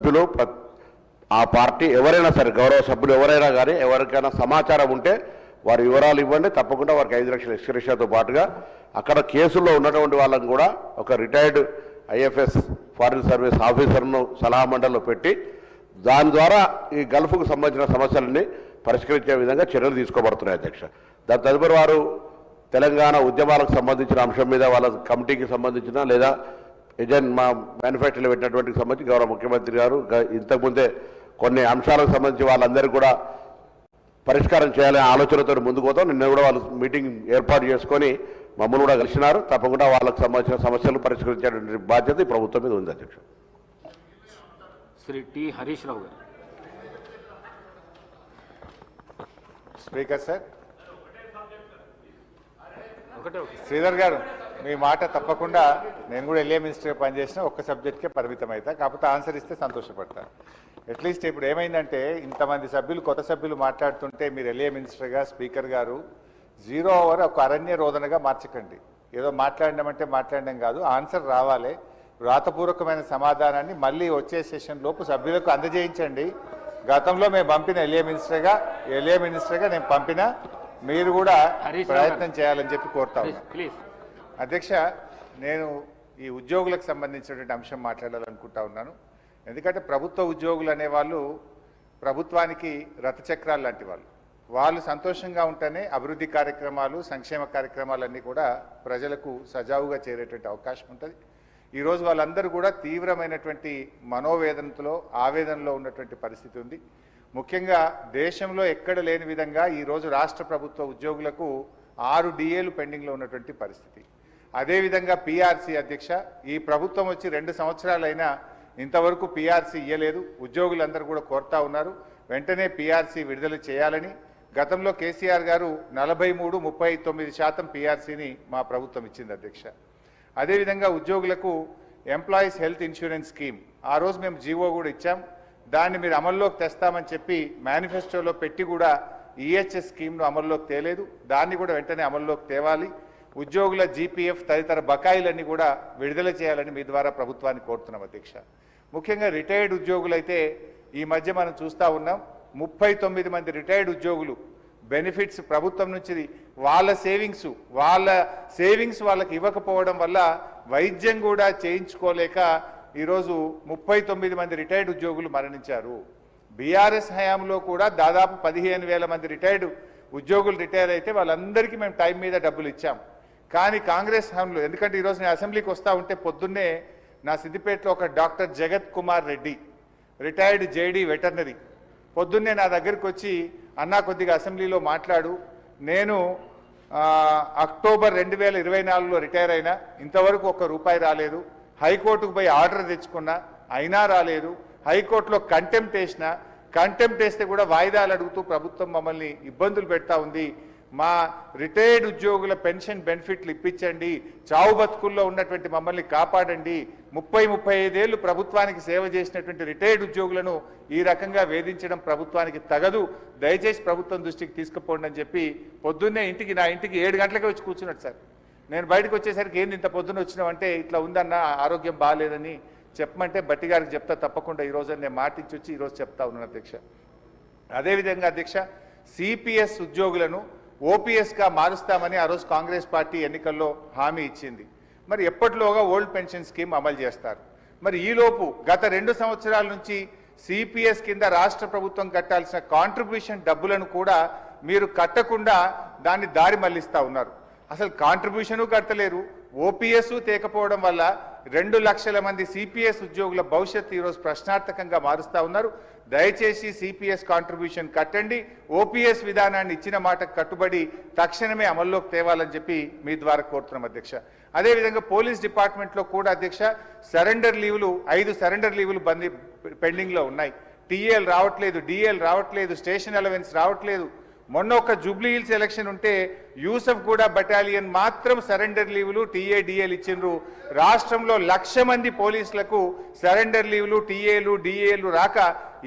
సభ్యులు ఆ పార్టీ ఎవరైనా సరే గౌరవ సభ్యులు ఎవరైనా కానీ ఎవరికైనా సమాచారం ఉంటే వారి వివరాలు ఇవ్వండి. తప్పకుండా వారికి ఐదు లక్షల ఎక్స్క్రేషన్తో పాటుగా అక్కడ కేసుల్లో ఉన్నటువంటి వాళ్ళని కూడా ఒక రిటైర్డ్ ఐఎఫ్ఎస్ ఫారిన్ సర్వీస్ ఆఫీసర్ను సలహా మండలిలో పెట్టి దాని ద్వారా ఈ గల్ఫ్కు సంబంధించిన సమస్యలన్నీ పరిష్కరించే విధంగా చర్యలు తీసుకోబడుతున్నాయి అధ్యక్ష. దాని తదుపరి వారు తెలంగాణ ఉద్యమాలకు సంబంధించిన అంశం మీద వాళ్ళ కమిటీకి సంబంధించిన లేదా ఏజెంట్ మా మేనిఫెస్టోలో పెట్టినటువంటి సంబంధించి గౌరవ ముఖ్యమంత్రి గారు ఇంతకుముందే కొన్ని అంశాలకు సంబంధించి వాళ్ళందరూ కూడా పరిష్కారం చేయాలనే ఆలోచనతో ముందుకు పోతాం. నిన్న కూడా వాళ్ళు మీటింగ్ ఏర్పాటు చేసుకొని మమ్మల్ని కూడా కలిసినారు. తప్పకుండా వాళ్ళకు సంబంధించిన సమస్యలు పరిష్కరించేటువంటి బాధ్యత ఈ ప్రభుత్వం మీద ఉంది అధ్యక్ష శ్రీ టి హరీష్ రావు గారు. Speaker sir. ఒకటే ఒకటి. శ్రీధర్ గారు. మీ మాట తప్పకుండా నేను కూడా ఎల్ఏ మినిస్టర్గా పనిచేసిన ఒక్క సబ్జెక్ట్కే పరిమితం అవుతా కాకపోతే ఆన్సర్ ఇస్తే సంతోషపడతా. అట్లీస్ట్ ఇప్పుడు ఏమైందంటే ఇంతమంది సభ్యులు కొత్త సభ్యులు మాట్లాడుతుంటే మీరు ఎల్ఏ మినిస్టర్గా స్పీకర్ గారు జీరో అవర్ ఒక అరణ్య రోదనగా మార్చకండి. ఏదో మాట్లాడినామంటే మాట్లాడడం కాదు ఆన్సర్ రావాలి. వ్రాతపూర్వకమైన సమాధానాన్ని మళ్ళీ వచ్చే సెషన్ లోపు సభ్యులకు అందజేయించండి. గతంలో మేము పంపిన ఎల్ఏ మినిస్టర్గా ఎల్ఏ మినిస్టర్గా నేను పంపిన మీరు కూడా. ప్రయత్నం చేయాలని చెప్పి కోరుతా అధ్యక్ష నేను ఈ ఉద్యోగులకు సంబంధించినటువంటి అంశం మాట్లాడాలనుకుంటా ఉన్నాను. ఎందుకంటే ప్రభుత్వ ఉద్యోగులు అనేవాళ్ళు ప్రభుత్వానికి రథచక్రాలు లాంటి వాళ్ళు. వాళ్ళు సంతోషంగా ఉంటేనే అభివృద్ధి కార్యక్రమాలు సంక్షేమ కార్యక్రమాలన్నీ కూడా ప్రజలకు సజావుగా చేరేటువంటి అవకాశం ఉంటుంది. ఈరోజు వాళ్ళందరూ కూడా తీవ్రమైనటువంటి మనోవేదనతో ఆవేదనలో ఉన్నటువంటి పరిస్థితి ఉంది. ముఖ్యంగా దేశంలో ఎక్కడ లేని విధంగా ఈరోజు రాష్ట్ర ప్రభుత్వ ఉద్యోగులకు ఆరు డిఏలు పెండింగ్లో ఉన్నటువంటి పరిస్థితి. అదేవిధంగా పీఆర్సీ అధ్యక్ష ఈ ప్రభుత్వం వచ్చి రెండు సంవత్సరాలైనా ఇంతవరకు పిఆర్సీ ఇయ్యలేదు. ఉద్యోగులందరూ కూడా కోరుతా ఉన్నారు. వెంటనే పీఆర్సీ విడుదల చేయాలని. గతంలో కేసీఆర్ గారు నలభై మూడు ముప్పై తొమ్మిది శాతం పీఆర్సీని మా ప్రభుత్వం ఇచ్చింది అధ్యక్ష. అదేవిధంగా ఉద్యోగులకు ఎంప్లాయీస్ హెల్త్ ఇన్సూరెన్స్ స్కీమ్ ఆ రోజు మేము జీవో కూడా ఇచ్చాం. దాన్ని మీరు అమల్లోకి తెస్తామని చెప్పి మేనిఫెస్టోలో పెట్టి కూడా ఈహెచ్ఎస్ స్కీమ్ను అమల్లోకి తేలేదు. దాన్ని కూడా వెంటనే అమల్లోకి తేవాలి. ఉద్యోగుల జీపీఎఫ్ తదితర బకాయిలన్నీ కూడా విడుదల చేయాలని మీ ద్వారా ప్రభుత్వాన్ని కోరుతున్నాం అధ్యక్ష. ముఖ్యంగా రిటైర్డ్ ఉద్యోగులైతే ఈ మధ్య మనం చూస్తూ ఉన్నాం ముప్పై తొమ్మిది మంది రిటైర్డ్ ఉద్యోగులు బెనిఫిట్స్ ప్రభుత్వం నుంచి వాళ్ళ సేవింగ్స్ వాళ్ళ సేవింగ్స్ వాళ్ళకి ఇవ్వకపోవడం వల్ల వైద్యం కూడా చేయించుకోలేక ఈరోజు ముప్పై తొమ్మిది మంది రిటైర్డ్ ఉద్యోగులు మరణించారు. బీఆర్ఎస్ హయాంలో కూడా దాదాపు పదిహేను వేల మంది రిటైర్డ్ ఉద్యోగులు రిటైర్ అయితే వాళ్ళందరికీ మేము టైం మీద డబ్బులు ఇచ్చాం. కానీ కాంగ్రెస్ హయాంలో ఎందుకంటే ఈరోజు నేను అసెంబ్లీకి వస్తూ ఉంటే పొద్దున్నే నా సిద్దిపేటలో ఒక doctor Jagat Kumar Reddy retired JD veterinary. పొద్దున్నే నా దగ్గరికి వచ్చి అన్నా కొద్దిగా అసెంబ్లీలో మాట్లాడు. నేను అక్టోబర్ రెండు వేల ఇరవై నాలుగులో రిటైర్ అయినా ఇంతవరకు ఒక్క రూపాయి రాలేదు. హైకోర్టుకు పోయి ఆర్డర్ తెచ్చుకున్నా అయినా రాలేదు. హైకోర్టులో కంటెంప్ట్ వేసిన కంటెంప్ట్ వేస్తే కూడా వాయిదాలు అడుగుతూ ప్రభుత్వం మమ్మల్ని ఇబ్బందులు పెడతా ఉంది. మా రిటైర్డ్ ఉద్యోగుల పెన్షన్ బెనిఫిట్లు ఇప్పించండి. చావు బతుకుల్లో ఉన్నటువంటి మమ్మల్ని కాపాడండి. ముప్పై ముప్పై ఐదేళ్ళు ప్రభుత్వానికి సేవ చేసినటువంటి రిటైర్డ్ ఉద్యోగులను ఈ రకంగా వేధించడం ప్రభుత్వానికి తగదు. దయచేసి ప్రభుత్వం దృష్టికి తీసుకుపోండి అని చెప్పి పొద్దున్నే ఇంటికి నా ఇంటికి ఏడు గంటలకే వచ్చి కూర్చున్నాడు సార్. నేను బయటకు వచ్చేసరికి ఏంది ఇంత పొద్దున్న వచ్చినావంటే ఇట్లా ఉందన్న ఆరోగ్యం బాగాలేదని చెప్పమంటే బట్టి గారికి చెప్తా తప్పకుండా ఈ రోజు నేను మాటించి వచ్చి ఈరోజు చెప్తా ఉన్నాను అధ్యక్ష. అదేవిధంగా అధ్యక్ష సిపిఎస్ ఉద్యోగులను ఓపీఎస్గా మారుస్తామని ఆ రోజు కాంగ్రెస్ పార్టీ ఎన్నికల్లో హామీ ఇచ్చింది. మరి ఎప్పటిలోగా ఓల్డ్ పెన్షన్ స్కీమ్ అమలు చేస్తారు? మరి ఈలోపు గత రెండు సంవత్సరాల నుంచి సిపిఎస్ కింద రాష్ట్ర ప్రభుత్వం కట్టాల్సిన కాంట్రిబ్యూషన్ డబ్బులను కూడా మీరు కట్టకుండా దాన్ని దారి మళ్ళిస్తూ ఉన్నారు. అసలు కాంట్రిబ్యూషను కట్టలేరు ఓపీఎస్ తేకపోవడం వల్ల రెండు లక్షల మంది సిపిఎస్ ఉద్యోగుల భవిష్యత్తు ఈరోజు ప్రశ్నార్థకంగా మారుస్తా ఉన్నారు. దయచేసి సిపిఎస్ కాంట్రిబ్యూషన్ కట్టండి. ఓపీఎస్ విధానాన్ని ఇచ్చిన మాటకు కట్టుబడి తక్షణమే అమల్లోకి తేవాలని చెప్పి మీ ద్వారా కోరుతున్నాం అధ్యక్ష. అదేవిధంగా పోలీస్ డిపార్ట్మెంట్లో కూడా అధ్యక్ష సరెండర్ లీవులు ఐదు సరెండర్ లీవులు బంది పెండింగ్లో ఉన్నాయి. టీఏలు రావట్లేదు డిఏలు రావట్లేదు స్టేషన్ అలవెన్స్ రావట్లేదు. మొన్న ఒక జూబ్లీ హిల్స్ ఎలక్షన్ ఉంటే యూసఫ్ కూడా బటాలియన్ మాత్రం సరెండర్ లీవులు టీఏడిఏలు ఇచ్చిండ్రు. రాష్ట్రంలో లక్ష మంది పోలీసులకు సరెండర్ లీవులు టీఏలు డిఏలు రాక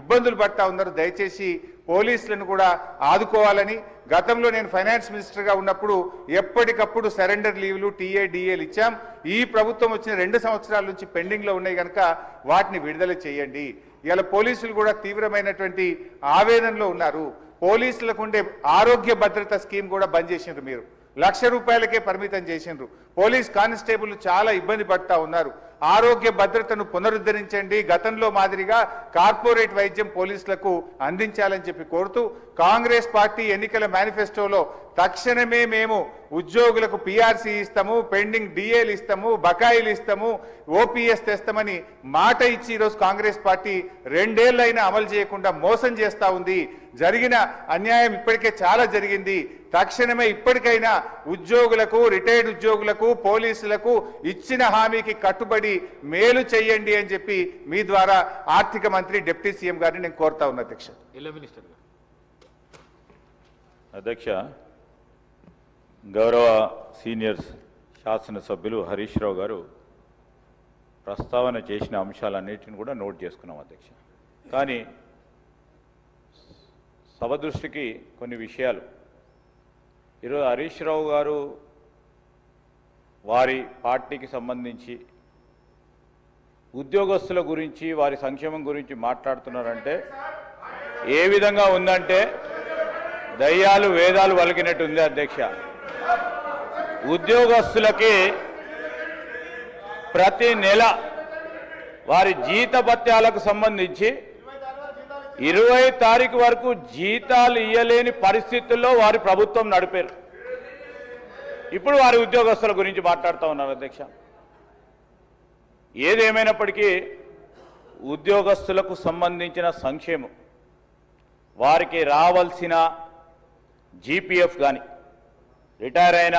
ఇబ్బందులు పడతా ఉన్నారు. దయచేసి పోలీసులను కూడా ఆదుకోవాలని. గతంలో నేను ఫైనాన్స్ మినిస్టర్గా ఉన్నప్పుడు ఎప్పటికప్పుడు సరెండర్ లీవ్లు టీఏడిఏలు ఇచ్చాం. ఈ ప్రభుత్వం వచ్చిన రెండు సంవత్సరాల నుంచి పెండింగ్లో ఉన్నాయి కనుక వాటిని విడుదల చేయండి. ఇలా పోలీసులు కూడా తీవ్రమైనటువంటి ఆవేదనలో ఉన్నారు. పోలీసులకు ఉండే ఆరోగ్య భద్రత స్కీమ్ కూడా బంద్ చేసిండ్రు మీరు. లక్ష రూపాయలకే పరిమితం చేసిండ్రు. పోలీస్ కానిస్టేబుల్ చాలా ఇబ్బంది పడతా ఉన్నారు. ఆరోగ్య భద్రతను పునరుద్ధరించండి. గతంలో మాదిరిగా కార్పొరేట్ వైద్యం పోలీసులకు అందించాలని చెప్పి కోరుతూ కాంగ్రెస్ పార్టీ ఎన్నికల మేనిఫెస్టోలో తక్షణమే మేము ఉద్యోగులకు పిఆర్సీ ఇస్తాము పెండింగ్ డిఏలు ఇస్తాము బకాయిలు ఇస్తాము ఓపీఎస్ తెస్తామని మాట ఇచ్చి ఈరోజు కాంగ్రెస్ పార్టీ రెండేళ్ళైనా అమలు చేయకుండా మోసం చేస్తా ఉంది. జరిగిన అన్యాయం ఇప్పటికే చాలా జరిగింది. తక్షణమే ఇప్పటికైనా ఉద్యోగులకు రిటైర్డ్ ఉద్యోగులకు పోలీసులకు ఇచ్చిన హామీకి కట్టుబడి మేలు చేయండి అని చెప్పి మీ ద్వారా ఆర్థిక మంత్రి డిప్యూటీ సీఎం గారిని నేను కోరుతా ఉన్నా అధ్యక్ష. ఎల్లో మినిస్టర్ గారు? అధ్యక్ష గౌరవ సీనియర్స్ శాసనసభ్యులు హరీష్ రావు గారు ప్రస్తావన చేసిన అంశాలన్నిటిని కూడా నోట్ చేసుకున్నాం అధ్యక్ష. కానీ సభ దృష్టికి కొన్ని విషయాలు. ఈరోజు హరీష్ రావు గారు వారి పార్టీకి సంబంధించి ఉద్యోగస్తుల గురించి వారి సంక్షేమం గురించి మాట్లాడుతున్నారంటే ఏ విధంగా ఉందంటే దయ్యాలు వేదాలు వలికినట్టు ఉంది అధ్యక్ష. ఉద్యోగస్తులకి ప్రతి నెల వారి జీతభత్యాలకు సంబంధించి ఇరవై తారీఖు వరకు జీతాలు ఇయ్యలేని పరిస్థితుల్లో వారి ప్రభుత్వం నడిపారు. ఇప్పుడు వారి ఉద్యోగస్తుల గురించి మాట్లాడుతూ ఉన్నారు అధ్యక్ష. ఏదేమైనప్పటికీ ఉద్యోగస్తులకు సంబంధించిన సంక్షేమం వారికి రావాల్సిన జీపీఎఫ్ కానీ రిటైర్ అయిన